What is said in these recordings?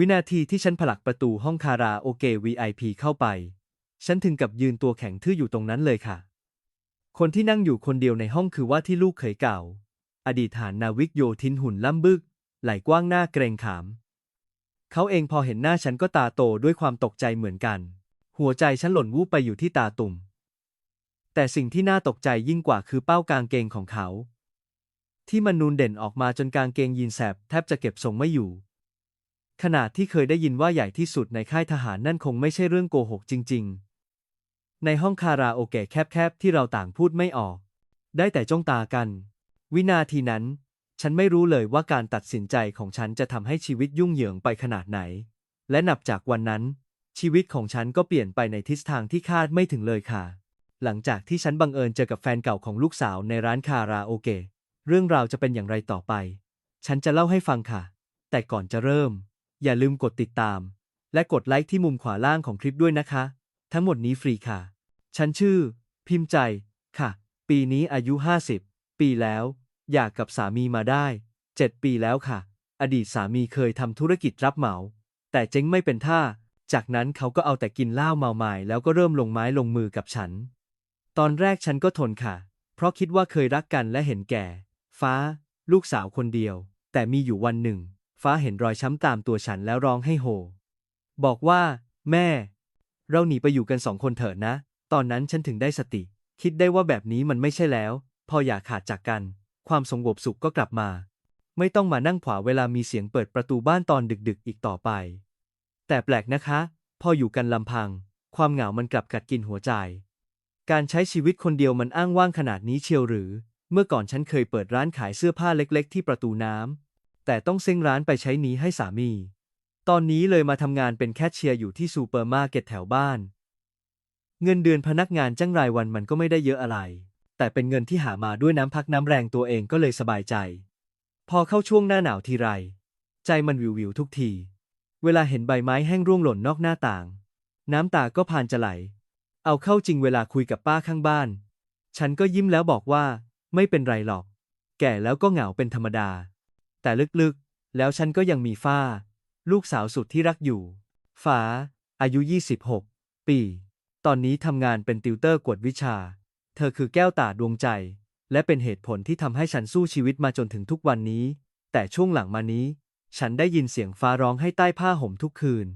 วินาทีที่ฉันผลักประตูห้องคาราโอเกะ VIP เข้าไป ฉันถึงกับยืนตัวแข็งทื่ออยู่ตรงนั้นเลยค่ะ คนที่นั่งอยู่คนเดียวในห้องคือว่าที่ลูกเขยเก่า อดีตฐานนาวิกโยธินหุ่นล่ำบึก ไหลกว้างหน้าเกรงขาม เขาเองพอเห็นหน้าฉันก็ตาโตด้วยความตกใจเหมือนกัน หัวใจฉันหล่นวูบไปอยู่ที่ตาตุ่ม แต่สิ่งที่น่าตกใจยิ่งกว่าคือเป้ากางเกงของเขา ที่มันนูนเด่นออกมาจนกางเกงยีนแสบแทบจะเก็บทรงไม่อยู่ ขนาดที่เคยได้ยินว่าใหญ่ที่สุดในค่ายทหารนั่นคงไม่ใช่เรื่องโกหกจริง ๆ ในห้องคาราโอเกะแคบๆที่เราต่างพูดไม่ออก ได้แต่จ้องตากัน วินาทีนั้น ฉันไม่รู้เลยว่าการตัดสินใจของฉันจะทำให้ชีวิตยุ่งเหยิงไปขนาดไหน และนับจากวันนั้น ชีวิตของฉันก็เปลี่ยนไปในทิศทางที่คาดไม่ถึงเลยค่ะ หลังจากที่ฉันบังเอิญเจอกับแฟนเก่าของลูกสาวในร้านคาราโอเกะเรื่องราวจะเป็นอย่างไรต่อไป ฉันจะเล่าให้ฟังค่ะ แต่ก่อนจะเริ่ม อย่าลืมกดติดตาม และกดไลค์ที่มุมขวาล่างของคลิปด้วยนะคะ ทั้งหมดนี้ฟรีค่ะ ฉันชื่อ พิมพ์ใจ ค่ะ ปีนี้อายุ 50 ปีแล้ว อยากกับสามีมาได้ 7 ปีแล้วค่ะ อดีตสามีเคยทำธุรกิจรับเหมา แต่เจ๊งไม่เป็นท่า จากนั้นเขาก็เอาแต่กินเหล้าเมาไม้แล้วก็เริ่มลงไม้ลงมือกับฉัน ตอนแรกฉันก็ทนค่ะ เพราะคิดว่าเคยรักกันและเห็นแก่ ฟ้า ลูกสาวคนเดียว แต่มีอยู่วันหนึ่ง ฟ้าเห็นรอยช้ำตามตัวฉันแล้วร้องให้โฮบอกว่า แม่ เราหนีไปอยู่กันสองคนเถอะนะ ตอนนั้นฉันถึงได้สติ คิดได้ว่าแบบนี้มันไม่ใช่แล้ว พออย่าขาดจากกัน ความสงบสุขก็กลับมา ไม่ต้องมานั่งขวาเวลามีเสียงเปิดประตูบ้านตอนดึกๆ อีกต่อไป แต่แปลกนะคะ พออยู่กันลำพัง ความเหงามันกลับกัดกินหัวใจ การใช้ชีวิตคนเดียวมันอ้างว่างขนาดนี้เชียวหรือ เมื่อก่อนฉันเคยเปิดร้านขายเสื้อผ้าเล็ก ๆ ที่ประตูน้ำ แต่ต้องเซ้งร้านไปใช้หนี้ให้สามี ตอนนี้เลยมาทำงานเป็นแคชเชียร์อยู่ที่ซูเปอร์มาร์เก็ตแถวบ้าน เงินเดือนพนักงานจ้างรายวันมันก็ไม่ได้เยอะอะไร แต่เป็นเงินที่หามาด้วยน้ำพักน้ำแรงตัวเองก็เลยสบายใจ พอเข้าช่วงหน้าหนาวทีไร ใจมันวิววิวทุกที เวลาเห็นใบไม้แห้งร่วงหล่นนอกหน้าต่าง น้ำตาก็พานจะไหล เอาเข้าจริงเวลาคุยกับป้าข้างบ้าน ฉันก็ยิ้มแล้วบอกว่า ไม่เป็นไรหรอก แก่แล้วก็เหงาเป็นธรรมดา แต่ลึกๆ แล้วฉันก็ยังมีฟ้า ลูกสาวสุดที่รักอยู่ฟ้าอายุ 26 ปี ตอนนี้ทำงานเป็นติวเตอร์กวดวิชา เธอคือแก้วตาดวงใจ และเป็นเหตุผลที่ทำให้ฉันสู้ชีวิตมาจนถึงทุกวันนี้ แต่ช่วงหลังมานี้ ฉันได้ยินเสียงฟ้าร้องให้ใต้ผ้าห่มทุกคืน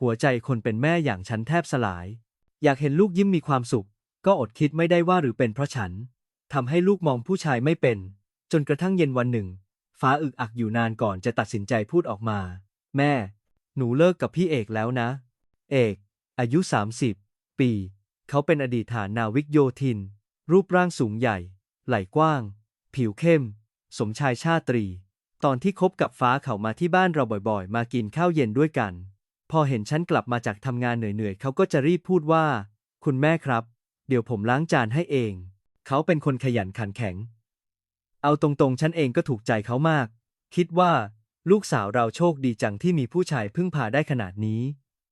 หัวใจคนเป็นแม่อย่างฉันแทบสลาย อยากเห็นลูกยิ้มมีความสุข ก็อดคิดไม่ได้ว่าหรือเป็นเพราะฉันทำให้ลูกมองผู้ชายไม่เป็น จนกระทั่งเย็นวันหนึ่ง ฟ้าอึกอักอยู่นานก่อนจะตัดสินใจพูดออกมา แม่ หนูเลิกกับพี่เอกแล้วนะ เอก อายุ 30 ปี เขาเป็นอดีตฐานนาวิกโยธิน รูปร่างสูงใหญ่ ไหล่กว้าง ผิวเข้ม สมชายชาตรี ตอนที่คบกับฟ้าเขามาที่บ้านเราบ่อยๆ มากินข้าวเย็นด้วยกัน พอเห็นฉันกลับมาจากทำงานเหนื่อยๆ เขาก็จะรีบพูดว่า คุณแม่ครับ เดี๋ยวผมล้างจานให้เอง เขาเป็นคนขยันขันแข็ง เอาตรงๆ ฉันเองก็ถูกใจเขามาก คิดว่าลูกสาวเราโชคดีจังที่มีผู้ชายพึ่งพาได้ขนาดนี้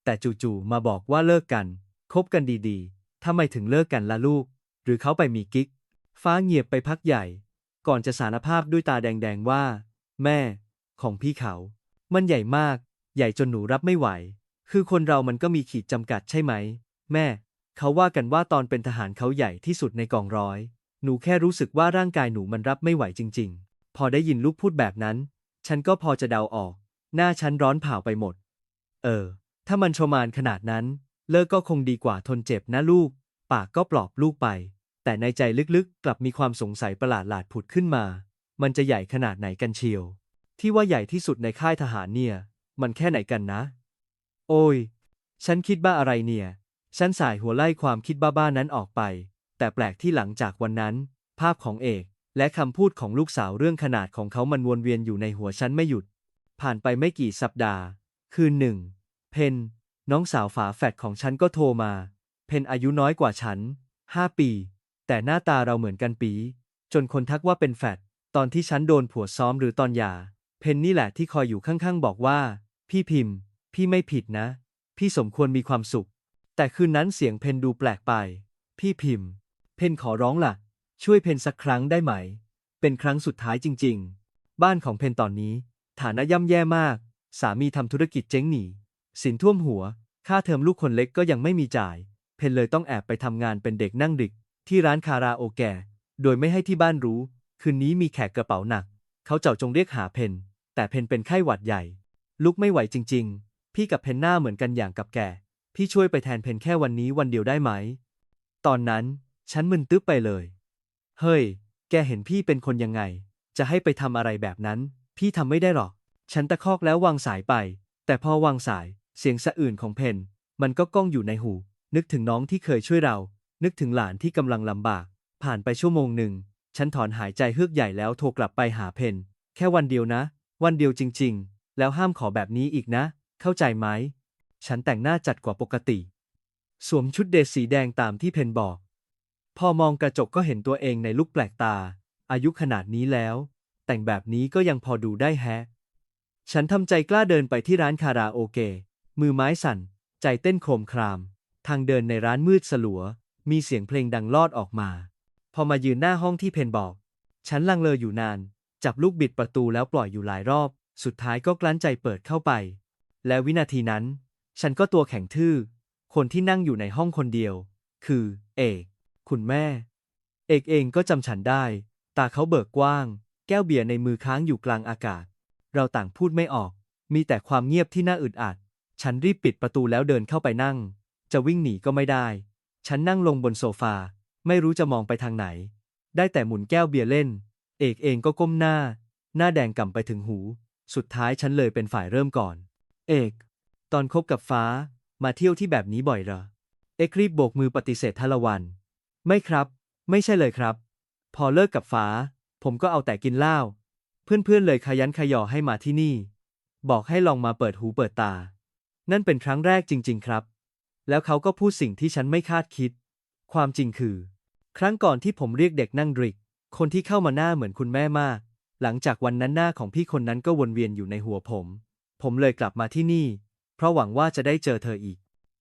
แต่จู่ๆ มาบอกว่าเลิกกัน คบกันดีๆทำไมถึงเลิกกันล่ะลูก หรือเขาไปมีกิ๊ก ฟ้าเงียบไปพักใหญ่ ก่อนจะสารภาพด้วยตาแดงๆว่า แม่ ของพี่เขา มันใหญ่มาก ใหญ่จนหนูรับไม่ไหว คือคนเรามันก็มีขีดจำกัดใช่ไหม แม่ เขาว่ากันว่าตอนเป็นทหารเขาใหญ่ที่สุดในกองร้อย หนูแค่รู้สึกว่าร่างกายหนูมันรับไม่ไหวจริง ๆ พอได้ยินลูกพูดแบบนั้น ฉันก็พอจะเดาออก หน้าฉันร้อนเผาไปหมด เออ ถ้ามันชมานขนาดนั้น เลิกก็คงดีกว่าทนเจ็บนะลูก ปากก็ปลอบลูกไป แต่ในใจลึกๆ กลับมีความสงสัยประหลาดหลาดผุดขึ้นมา มันจะใหญ่ขนาดไหนกันเชียว ที่ว่าใหญ่ที่สุดในค่ายทหารเนี่ย มันแค่ไหนกันนะ โอ้ย ฉันคิดบ้าอะไรเนี่ย ฉันสายหัวไล่ความคิดบ้าๆนั้นออกไป แต่แปลกที่หลังจากวันนั้น ภาพของเอก และคำพูดของลูกสาวเรื่องขนาดของเขามันวนเวียนอยู่ในหัวฉันไม่หยุด ผ่านไปไม่กี่สัปดาห์ คืนหนึ่ง เพนน้องสาวฝาแฝดของฉันก็โทรมา เพนอายุน้อยกว่าฉันห้าปี แต่หน้าตาเราเหมือนกันปี จนคนทักว่าเป็นแฝดตอนที่ฉันโดนผัวซ้อมหรือตอนหย่า เพนนี่แหละที่คอยอยู่ข้างๆบอกว่า พี่พิมพ์ พี่ไม่ผิดนะ พี่สมควรมีความสุข แต่คืนนั้นเสียงเพนดูแปลกไป พี่พิมพ์ เพนขอร้องล่ะ ช่วยเพนสักครั้งได้ไหม เป็นครั้งสุดท้ายจริง ๆ บ้านของเพนตอนนี้ ฐานะย่ำแย่มาก สามีทำธุรกิจเจ๊งหนี สินท่วมหัว ค่าเทอมลูกคนเล็กก็ยังไม่มีจ่าย เพนเลยต้องแอบไปทำงานเป็นเด็กนั่งดึก ที่ร้านคาราโอเกะ โดยไม่ให้ที่บ้านรู้ คืนนี้มีแขกกระเป๋าหนัก เขาเจ้าจงเรียกหาเพน แต่เพนเป็นไข้หวัดใหญ่ ลุกไม่ไหวจริง ๆ พี่กับเพนหน้าเหมือนกันอย่างกับแก พี่ช่วยไปแทนเพนแค่วันนี้วันเดียวได้ไหม ตอนนั้น ฉันมึนตึ๊บไปเลย เฮ้ย แกเห็นพี่เป็นคนยังไง จะให้ไปทำอะไรแบบนั้น พี่ทำไม่ได้หรอก ฉันตะคอกแล้ววางสายไป แต่พอวางสาย เสียงสะอื่นของเพน มันก็ก้องอยู่ในหู นึกถึงน้องที่เคยช่วยเรา นึกถึงหลานที่กำลังลำบาก ผ่านไปชั่วโมงหนึ่ง ฉันถอนหายใจเฮือกใหญ่แล้วโทรกลับไปหาเพน แค่วันเดียวนะ วันเดียวจริง ๆ แล้วห้ามขอแบบนี้อีกนะ เข้าใจไหม ฉันแต่งหน้าจัดกว่าปกติ สวมชุดเดรสสีแดงตามที่เพนบอก พอมองกระจกก็เห็นตัวเองในลุคแปลกตา อายุขนาดนี้แล้ว แต่งแบบนี้ก็ยังพอดูได้แฮะ ฉันทำใจกล้าเดินไปที่ร้านคาราโอเกะมือไม้สั่น ใจเต้นโครมคราม ทางเดินในร้านมืดสลัว มีเสียงเพลงดังลอดออกมา พอมายืนหน้าห้องที่เพนบอก ฉันลังเลอยู่นาน จับลูกบิดประตูแล้วปล่อยอยู่หลายรอบ สุดท้ายก็กลั้นใจเปิดเข้าไป และวินาทีนั้น ฉันก็ตัวแข็งทื่อ คนที่นั่งอยู่ในห้องคนเดียว คือ เอก คุณแม่ เอกเองก็จำฉันได้ ตาเขาเบิกกว้าง แก้วเบียร์ในมือค้างอยู่กลางอากาศ เราต่างพูดไม่ออก มีแต่ความเงียบที่น่าอึดอัด ฉันรีบปิดประตูแล้วเดินเข้าไปนั่ง จะวิ่งหนีก็ไม่ได้ ฉันนั่งลงบนโซฟา ไม่รู้จะมองไปทางไหน ได้แต่หมุนแก้วเบียร์เล่น เอกเองก็ก้มหน้า หน้าแดงก่ำไปถึงหู สุดท้ายฉันเลยเป็นฝ่ายเริ่มก่อน เอก ตอนคบกับฟ้า มาเที่ยวที่แบบนี้บ่อยเหรอ เอกรีบโบกมือปฏิเสธทละวัน ไม่ครับ ไม่ใช่เลยครับ พอเลิกกับฟ้า ผมก็เอาแต่กินเหล้าเพื่อนๆเลยขยันขยอให้มาที่นี่ บอกให้ลองมาเปิดหูเปิดตา นั่นเป็นครั้งแรกจริง ๆ ครับ แล้วเขาก็พูดสิ่งที่ฉันไม่คาดคิด ความจริงคือ ครั้งก่อนที่ผมเรียกเด็กนั่งดริก คนที่เข้ามาหน้าเหมือนคุณแม่มาก หลังจากวันนั้นหน้าของพี่คนนั้นก็วนเวียนอยู่ในหัวผม ผมเลยกลับมาที่นี่ เพราะหวังว่าจะได้เจอเธออีก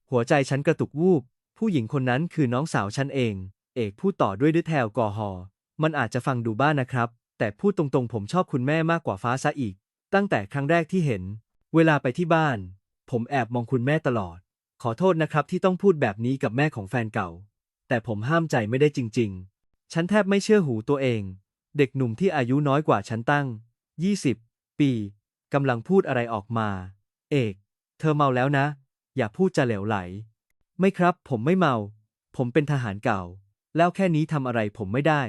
หัวใจฉันกระตุกวูบ ผู้หญิงคนนั้นคือน้องสาวฉันเอง เอกพูดต่อด้วยด้วยแถวกอฮอมันอาจจะฟังดูบ้านะครับ แต่พูดตรงๆ ผมชอบคุณแม่มากกว่าฟ้าซะอีก ตั้งแต่ครั้งแรกที่เห็น เวลาไปที่บ้าน ผมแอบมองคุณแม่ตลอด ขอโทษนะครับที่ต้องพูดแบบนี้กับแม่ของแฟนเก่า แต่ผมห้ามใจไม่ได้จริง ๆ ฉันแทบไม่เชื่อหูตัวเอง เด็กหนุ่มที่อายุน้อยกว่าฉันตั้ง 20 ปีกำลังพูดอะไรออกมา เอก เธอเมาแล้วนะ อย่าพูดจะเหลวไหล ไม่ครับ ผมไม่เมา ผมเป็นทหารเก่า แล้วแค่นี้ทำอะไรผมไม่ได้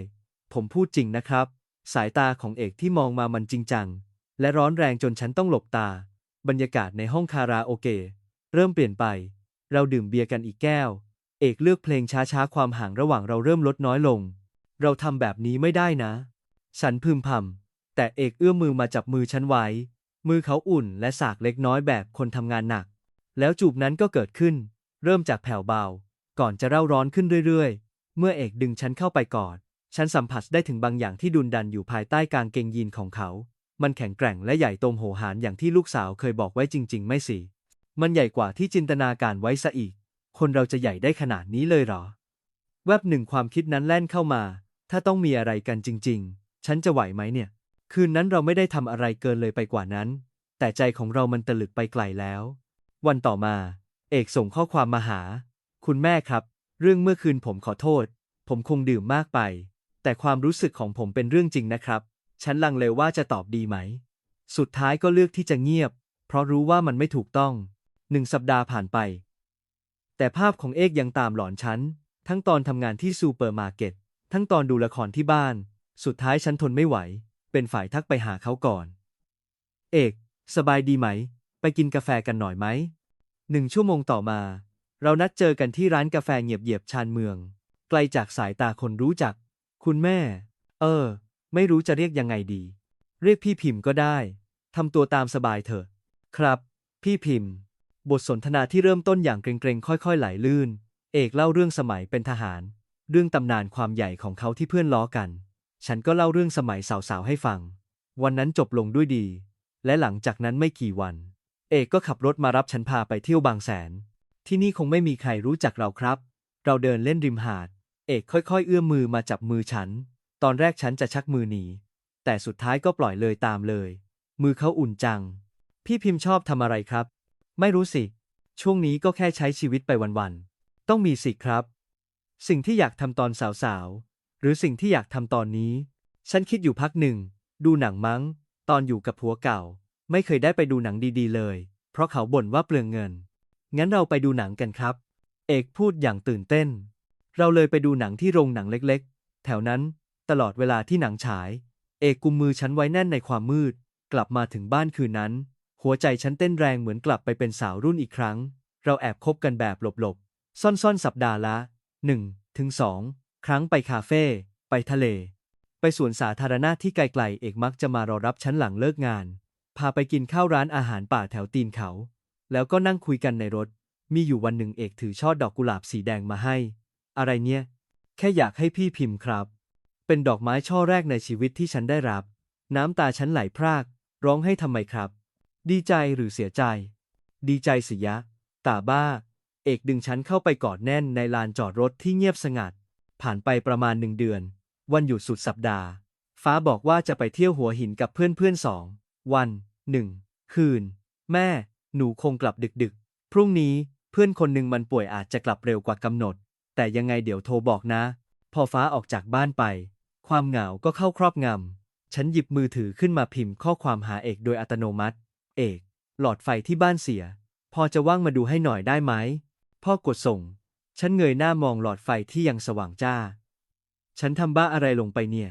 ผมพูดจริงนะครับ สายตาของเอกที่มองมามันจริงจัง และร้อนแรงจนฉันต้องหลบตา บรรยากาศในห้องคาราโอเกะเริ่มเปลี่ยนไป เราดื่มเบียร์กันอีกแก้ว เอกเลือกเพลงช้าๆความห่างระหว่างเราเริ่มลดน้อยลง เราทำแบบนี้ไม่ได้นะ ฉันพึมพำแต่เอกเอื้อมมือมาจับมือฉันไว้ มือเขาอุ่นและสากเล็กน้อยแบบคนทำงานหนัก แล้วจูบนั้นก็เกิดขึ้น เริ่มจากแผ่วเบา ก่อนจะเร่าร้อนขึ้นเรื่อยๆ เมื่อเอกดึงฉันเข้าไปกอด ฉันสัมผัสได้ถึงบางอย่างที่ดุนดันอยู่ภายใต้กางเกงยีนของเขา มันแข็งแกร่งและใหญ่โตมโหฬารอย่างที่ลูกสาวเคยบอกไว้จริง ๆ ไม่สิ มันใหญ่กว่าที่จินตนาการไว้ซะอีก คนเราจะใหญ่ได้ขนาดนี้เลยเหรอ แวบหนึ่งความคิดนั้นแล่นเข้ามา ถ้าต้องมีอะไรกันจริง ๆ ฉันจะไหวไหมเนี่ย คืนนั้นเราไม่ได้ทำอะไรเกินเลยไปกว่านั้น แต่ใจของเรามันตะลึกไปไกลแล้ว วันต่อมา เอกส่งข้อความมาหา คุณแม่ครับ เรื่องเมื่อคืนผมขอโทษ ผมคงดื่มมากไป แต่ความรู้สึกของผมเป็นเรื่องจริงนะครับ ฉันลังเลว่าจะตอบดีไหม สุดท้ายก็เลือกที่จะเงียบ เพราะรู้ว่ามันไม่ถูกต้อง หนึ่งสัปดาห์ผ่านไป แต่ภาพของเอกยังตามหลอนฉัน ทั้งตอนทำงานที่ซูเปอร์มาร์เก็ต ทั้งตอนดูละครที่บ้าน สุดท้ายฉันทนไม่ไหว เป็นฝ่ายทักไปหาเขาก่อน เอก สบายดีไหม ไปกินกาแฟกันหน่อยไหม หนึ่งชั่วโมงต่อมา เรานัดเจอกันที่ร้านกาแฟเงียบๆชานเมือง ไกลจากสายตาคนรู้จัก คุณแม่ เออ ไม่รู้จะเรียกยังไงดี เรียกพี่พิมพ์ก็ได้ทำตัวตามสบายเถอะ ครับ พี่พิมพ์ บทสนทนาที่เริ่มต้นอย่างเกรงๆ ค่อยๆ ไหลลื่น เอกเล่าเรื่องสมัยเป็นทหาร เรื่องตำนานความใหญ่ของเขาที่เพื่อนล้อกัน ฉันก็เล่าเรื่องสมัยสาวๆให้ฟัง วันนั้นจบลงด้วยดี และหลังจากนั้นไม่กี่วัน เอกก็ขับรถมารับฉันพาไปเที่ยวบางแสน ที่นี่คงไม่มีใครรู้จักเราครับ เราเดินเล่นริมหาด เอกค่อยๆ เอื้อมมือมาจับมือฉัน ตอนแรกฉันจะชักมือหนี แต่สุดท้ายก็ปล่อยเลยตามเลย มือเขาอุ่นจัง พี่พิมพ์ชอบทำอะไรครับ ไม่รู้สิ ช่วงนี้ก็แค่ใช้ชีวิตไปวันๆ ต้องมีสิครับ สิ่งที่อยากทำตอนสาวๆ หรือสิ่งที่อยากทำตอนนี้ ฉันคิดอยู่พักหนึ่ง ดูหนังมั้ง ตอนอยู่กับผัวเก่า ไม่เคยได้ไปดูหนังดีๆเลย เพราะเขาบ่นว่าเปลืองเงิน งั้นเราไปดูหนังกันครับ เอกพูดอย่างตื่นเต้น เราเลยไปดูหนังที่โรงหนังเล็กๆ แถวนั้นตลอดเวลาที่หนังฉาย เอกกุมมือฉันไว้แน่นในความมืด กลับมาถึงบ้านคืนนั้น หัวใจฉันเต้นแรงเหมือนกลับไปเป็นสาวรุ่นอีกครั้ง เราแอบคบกันแบบหลบๆ ซ่อนๆ สัปดาห์ละ1ถึง2ครั้งไปคาเฟ่ ไปทะเล ไปสวนสาธารณะที่ไกลๆ เอกมักจะมารอรับฉันหลังเลิกงาน พาไปกินข้าวร้านอาหารป่าแถวตีนเขา แล้วก็นั่งคุยกันในรถ มีอยู่วันหนึ่งเอกถือช่อดอกกุหลาบสีแดงมาให้ อะไรเนี่ย แค่อยากให้พี่พิมพ์ครับ เป็นดอกไม้ช่อแรกในชีวิตที่ฉันได้รับ น้ำตาฉันไหลพราก ร้องให้ทำไมครับ ดีใจหรือเสียใจ ดีใจสิยะ ตาบ้า เอกดึงฉันเข้าไปกอดแน่นในลานจอดรถที่เงียบสงัด ผ่านไปประมาณหนึ่งเดือน วันหยุดสุดสัปดาห์ ฟ้าบอกว่าจะไปเที่ยวหัวหินกับเพื่อนๆสอง วันหนึ่งคืน แม่ หนูคงกลับดึกๆ พรุ่งนี้เพื่อนคนหนึ่งมันป่วยอาจจะกลับเร็วกว่ากำหนด แต่ยังไงเดี๋ยวโทรบอกนะ พอฟ้าออกจากบ้านไป ความเหงาก็เข้าครอบงำ ฉันหยิบมือถือขึ้นมาพิมพ์ข้อความหาเอกโดยอัตโนมัติ เอก หลอดไฟที่บ้านเสีย พอจะว่างมาดูให้หน่อยได้ไหม พ่อกดส่ง ฉันเงยหน้ามองหลอดไฟที่ยังสว่างจ้า ฉันทำบ้าอะไรลงไปเนี่ย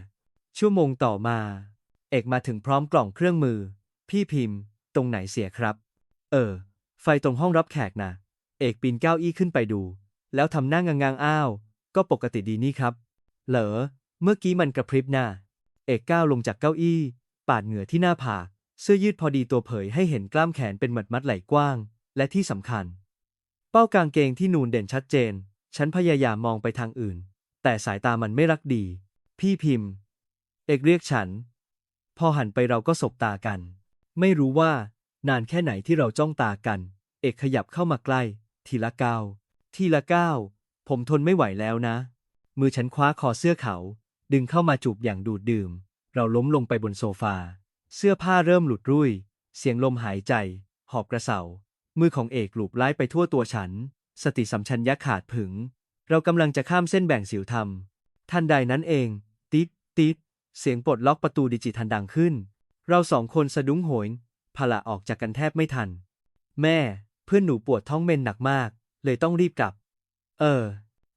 ชั่วโมงต่อมา เอกมาถึงพร้อมกล่องเครื่องมือ พี่พิมพ์ ตรงไหนเสียครับ เออ ไฟตรงห้องรับแขกนะ เอกปีนเก้าอี้ขึ้นไปดู แล้วทำหน้างางๆอ้าว ก็ปกติดีนี่ครับ เหรอ เมื่อกี้มันกระพริบหน้า เอกก้าวลงจากเก้าอี้ ปาดเหงื่อที่หน้าผากเสื้อยืดพอดีตัวเผยให้เห็นกล้ามแขนเป็นมัดมัดไหล่กว้าง และที่สำคัญ เป้ากางเกงที่นูนเด่นชัดเจน ฉันพยายามมองไปทางอื่น แต่สายตามันไม่รักดี พี่พิมพ์ เอกเรียกฉัน พอหันไปเราก็สบตากัน ไม่รู้ว่า นานแค่ไหนที่เราจ้องตากัน เอกขยับเข้ามาใกล้ ทีละก้าว ทีละก้าว ผมทนไม่ไหวแล้วนะ มือฉันคว้าคอเสื้อเขา ดึงเข้ามาจูบอย่างดูดดื่ม เราล้มลงไปบนโซฟา เสื้อผ้าเริ่มหลุดรุ่ย เสียงลมหายใจ หอบกระเสา มือของเอกหลูบไล่ไปทั่วตัวฉัน สติสัมชัญญะขาดผึง เรากำลังจะข้ามเส้นแบ่งสิวธรรม ทันใดนั้นเอง ติ๊ดติ๊ดเสียงปลดล็อกประตูดิจิทัลดังขึ้น เราสองคนสะดุ้งโหย พละออกจากกันแทบไม่ทัน แม่ เพื่อนหนูปวดท้องเมนหนักมาก เลยต้องรีบกลับ เออ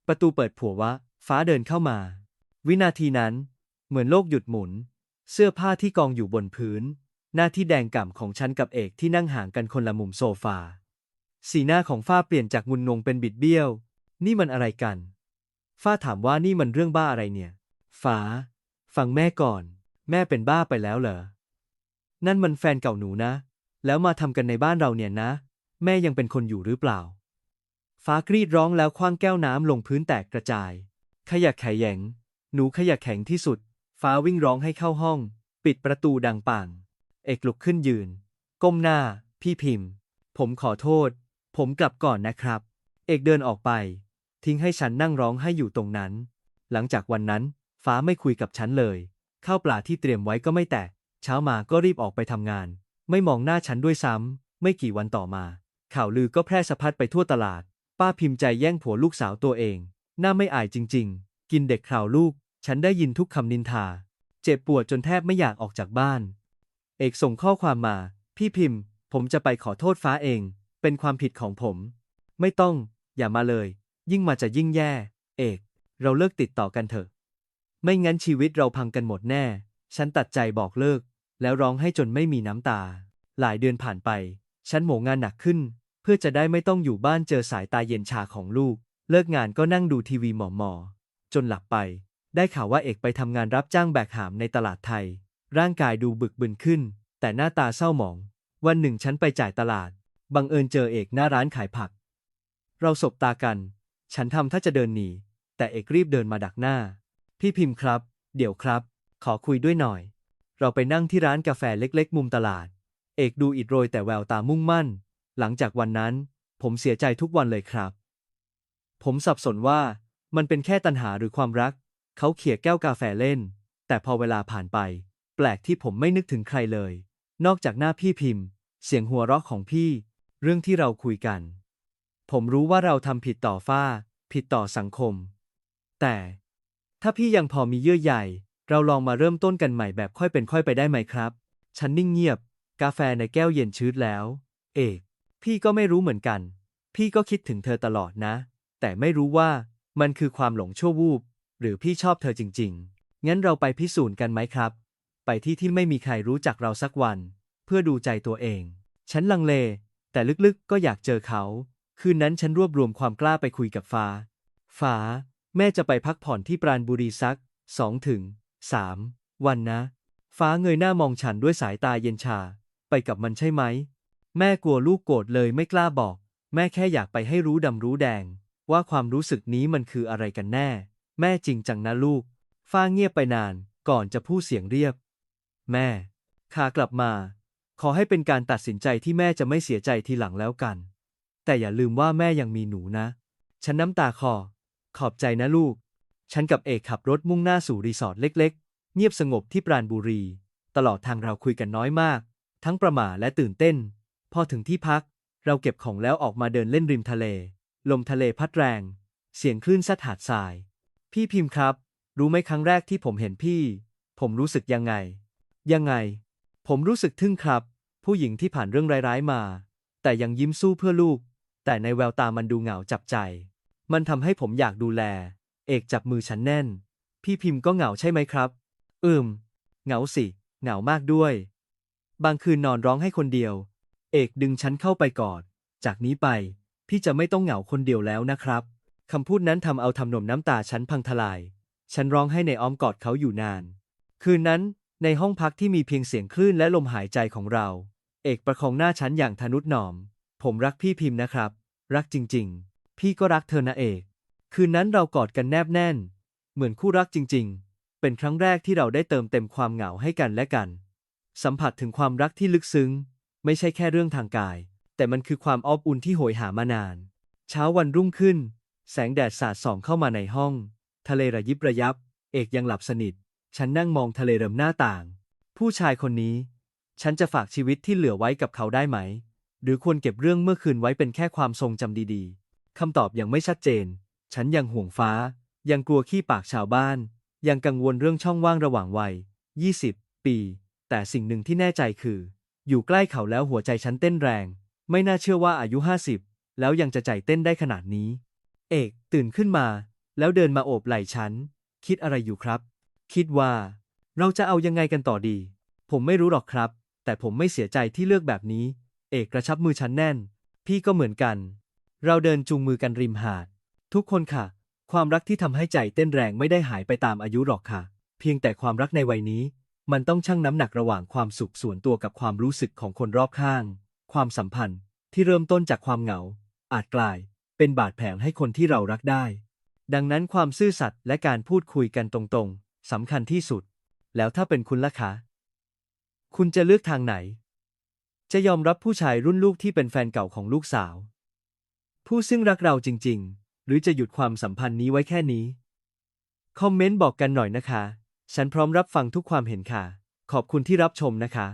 ประตูเปิดผัววะ ฟ้าเดินเข้ามา วินาทีนั้น เหมือนโลกหยุดหมุน เสื้อผ้าที่กองอยู่บนพื้น หน้าที่แดงก่ำของฉันกับเอกที่นั่งห่างกันคนละมุมโซฟา สีหน้าของฟ้าเปลี่ยนจากงุนงงเป็นบิดเบี้ยว นี่มันอะไรกัน ฟ้าถามว่านี่มันเรื่องบ้าอะไรเนี่ย ฟ้า ฟังแม่ก่อน แม่เป็นบ้าไปแล้วเหรอ นั่นมันแฟนเก่าหนูนะ แล้วมาทำกันในบ้านเราเนี่ยนะ แม่ยังเป็นคนอยู่หรือเปล่า ฟ้ากรีดร้องแล้วคว้างแก้วน้ำลงพื้นแตกกระจาย ขยะแขยง หนูขยะแข็งที่สุด ฟ้าวิ่งร้องให้เข้าห้อง ปิดประตูดังป่าง เอกลุกขึ้นยืน ก้มหน้า พี่พิมพ์ ผมขอโทษ ผมกลับก่อนนะครับ เอกเดินออกไป ทิ้งให้ฉันนั่งร้องให้อยู่ตรงนั้น หลังจากวันนั้น ฟ้าไม่คุยกับฉันเลย ข้าวปลาที่เตรียมไว้ก็ไม่แตก เช้ามาก็รีบออกไปทำงาน ไม่มองหน้าฉันด้วยซ้ำ ไม่กี่วันต่อมา ข่าวลือก็แพร่สะพัดไปทั่วตลาด ป้าพิมพ์ใจแย่งผัวลูกสาวตัวเอง หน้าไม่อายจริง ๆ กินเด็กข่าวลูก ฉันได้ยินทุกคำนินทา เจ็บปวดจนแทบไม่อยากออกจากบ้าน เอกส่งข้อความมา พี่พิมพ์ ผมจะไปขอโทษฟ้าเอง เป็นความผิดของผม ไม่ต้อง อย่ามาเลย ยิ่งมาจะยิ่งแย่ เอก เราเลิกติดต่อกันเถอะ ไม่งั้นชีวิตเราพังกันหมดแน่ ฉันตัดใจบอกเลิก แล้วร้องให้จนไม่มีน้ำตา หลายเดือนผ่านไป ฉันโหมงานหนักขึ้น เพื่อจะได้ไม่ต้องอยู่บ้านเจอสายตาเย็นชาของลูก เลิกงานก็นั่งดูทีวีหมอมอๆจนหลับไป ได้ข่าวว่าเอกไปทำงานรับจ้างแบกหามในตลาดไทย ร่างกายดูบึกบึนขึ้น แต่หน้าตาเศร้าหมอง วันหนึ่งฉันไปจ่ายตลาด บังเอิญเจอเอกหน้าร้านขายผัก เราสบตากัน ฉันทำถ้าจะเดินหนีแต่เอกรีบเดินมาดักหน้า พี่พิมพ์ครับ เดี๋ยวครับ ขอคุยด้วยหน่อย เราไปนั่งที่ร้านกาแฟเล็กๆ มุมตลาด เอกดูอิดโรยแต่แววตามุ่งมั่น หลังจากวันนั้น ผมเสียใจทุกวันเลยครับ ผมสับสนว่ามันเป็นแค่ตัณหาหรือความรัก เขาเขี่ยแก้วกาแฟเล่น แต่พอเวลาผ่านไป แปลกที่ผมไม่นึกถึงใครเลย นอกจากหน้าพี่พิมพ์ เสียงหัวเราะของพี่ เรื่องที่เราคุยกัน ผมรู้ว่าเราทำผิดต่อฟ้า ผิดต่อสังคม แต่ ถ้าพี่ยังพอมีเยื่อใย เราลองมาเริ่มต้นกันใหม่แบบค่อยเป็นค่อยไปได้ไหมครับ ฉันนิ่งเงียบ กาแฟในแก้วเย็นชืดแล้ว เอก พี่ก็ไม่รู้เหมือนกัน พี่ก็คิดถึงเธอตลอดนะ แต่ไม่รู้ว่ามันคือความหลงชั่ววูบ หรือพี่ชอบเธอจริง ๆ งั้นเราไปพิสูจน์กันไหมครับ ไปที่ที่ไม่มีใครรู้จักเราสักวัน เพื่อดูใจตัวเอง ฉันลังเล แต่ลึกๆ ก็อยากเจอเขา คืนนั้นฉันรวบรวมความกล้าไปคุยกับฟ้า ฟ้า แม่จะไปพักผ่อนที่ปราณบุรีสักสองถึง สามวันนะ ฟ้าเงยหน้ามองฉันด้วยสายตาเย็นชา ไปกับมันใช่ไหม แม่กลัวลูกโกรธเลยไม่กล้าบอก แม่แค่อยากไปให้รู้ดำรู้แดง ว่าความรู้สึกนี้มันคืออะไรกันแน่ แม่จริงจังนะลูก ฟ้าเงียบไปนานก่อนจะพูดเสียงเรียบ แม่ขากลับมา ขอให้เป็นการตัดสินใจที่แม่จะไม่เสียใจทีหลังแล้วกัน แต่อย่าลืมว่าแม่ยังมีหนูนะ ฉันน้ำตาคลอขอบใจนะลูก ฉันกับเอกขับรถมุ่งหน้าสู่รีสอร์ทเล็ก ๆ เงียบสงบที่ปราณบุรี ตลอดทางเราคุยกันน้อยมาก ทั้งประหม่าและตื่นเต้น พอถึงที่พัก เราเก็บของแล้วออกมาเดินเล่นริมทะเล ลมทะเลพัดแรง เสียงคลื่นซัดหาดทราย พี่พิมพ์ครับ รู้ไหมครั้งแรกที่ผมเห็นพี่ ผมรู้สึกยังไง ยังไง ผมรู้สึกทึ่งครับ ผู้หญิงที่ผ่านเรื่องร้ายๆมา แต่ยังยิ้มสู้เพื่อลูก แต่ในแววตามันดูเหงาจับใจ มันทำให้ผมอยากดูแล เอกจับมือฉันแน่น พี่พิมพ์ก็เหงาใช่ไหมครับ อืม เหงาสิ เหงามากด้วย บางคืนนอนร้องให้คนเดียว เอกดึงฉันเข้าไปกอด จากนี้ไป พี่จะไม่ต้องเหงาคนเดียวแล้วนะครับคำพูดนั้นทำเอาทำนมน้ำตาฉันพังทลาย ฉันร้องให้ในอ้อมกอดเขาอยู่นาน คืนนั้นในห้องพักที่มีเพียงเสียงคลื่นและลมหายใจของเรา เอกประคองหน้าฉันอย่างทนุถนอม ผมรักพี่พิมพ์นะครับ รักจริงๆ พี่ก็รักเธอนะเอก คืนนั้นเรากอดกันแนบแน่น เหมือนคู่รักจริง ๆ เป็นครั้งแรกที่เราได้เติมเต็มความเหงาให้กันและกัน สัมผัสถึงความรักที่ลึกซึ้ง ไม่ใช่แค่เรื่องทางกาย แต่มันคือความอบอุ่นที่โหยหามานาน เช้าวันรุ่งขึ้น แสงแดดสาดส่องเข้ามาในห้อง ทะเลระยิบระยับ เอกยังหลับสนิท ฉันนั่งมองทะเลเริมหน้าต่าง ผู้ชายคนนี้ ฉันจะฝากชีวิตที่เหลือไว้กับเขาได้ไหม หรือควรเก็บเรื่องเมื่อคืนไว้เป็นแค่ความทรงจำดีๆคำตอบยังไม่ชัดเจน ฉันยังห่วงฟ้า ยังกลัวขี้ปากชาวบ้าน ยังกังวลเรื่องช่องว่างระหว่างวัย 20 ปี แต่สิ่งหนึ่งที่แน่ใจคือ อยู่ใกล้เขาแล้วหัวใจฉันเต้นแรง ไม่น่าเชื่อว่าอายุ 50 แล้วยังจะใจเต้นได้ขนาดนี้ เอกตื่นขึ้นมา แล้วเดินมาโอบไหล่ฉัน คิดอะไรอยู่ครับ คิดว่า เราจะเอายังไงกันต่อดี ผมไม่รู้หรอกครับ แต่ผมไม่เสียใจที่เลือกแบบนี้ เอกกระชับมือฉันแน่น พี่ก็เหมือนกัน เราเดินจูงมือกันริมหาด ทุกคนค่ะ ความรักที่ทำให้ใจเต้นแรงไม่ได้หายไปตามอายุหรอกค่ะ เพียงแต่ความรักในวัยนี้ มันต้องชั่งน้ำหนักระหว่างความสุขส่วนตัวกับความรู้สึกของคนรอบข้าง ความสัมพันธ์ที่เริ่มต้นจากความเหงา อาจกลาย เป็นบาดแผลให้คนที่เรารักได้ ดังนั้นความซื่อสัตย์และการพูดคุยกันตรงๆสำคัญที่สุด แล้วถ้าเป็นคุณล่ะคะคุณจะเลือกทางไหน จะยอมรับผู้ชายรุ่นลูกที่เป็นแฟนเก่าของลูกสาว ผู้ซึ่งรักเราจริง ๆ รือจะหยุดความสัมพันธ์นี้ไว้แค่นี้ คอมเมนต์บอกกันหน่อยนะคะ ฉันพร้อมรับฟังทุกความเห็นค่ะ ขอบคุณที่รับชมนะคะ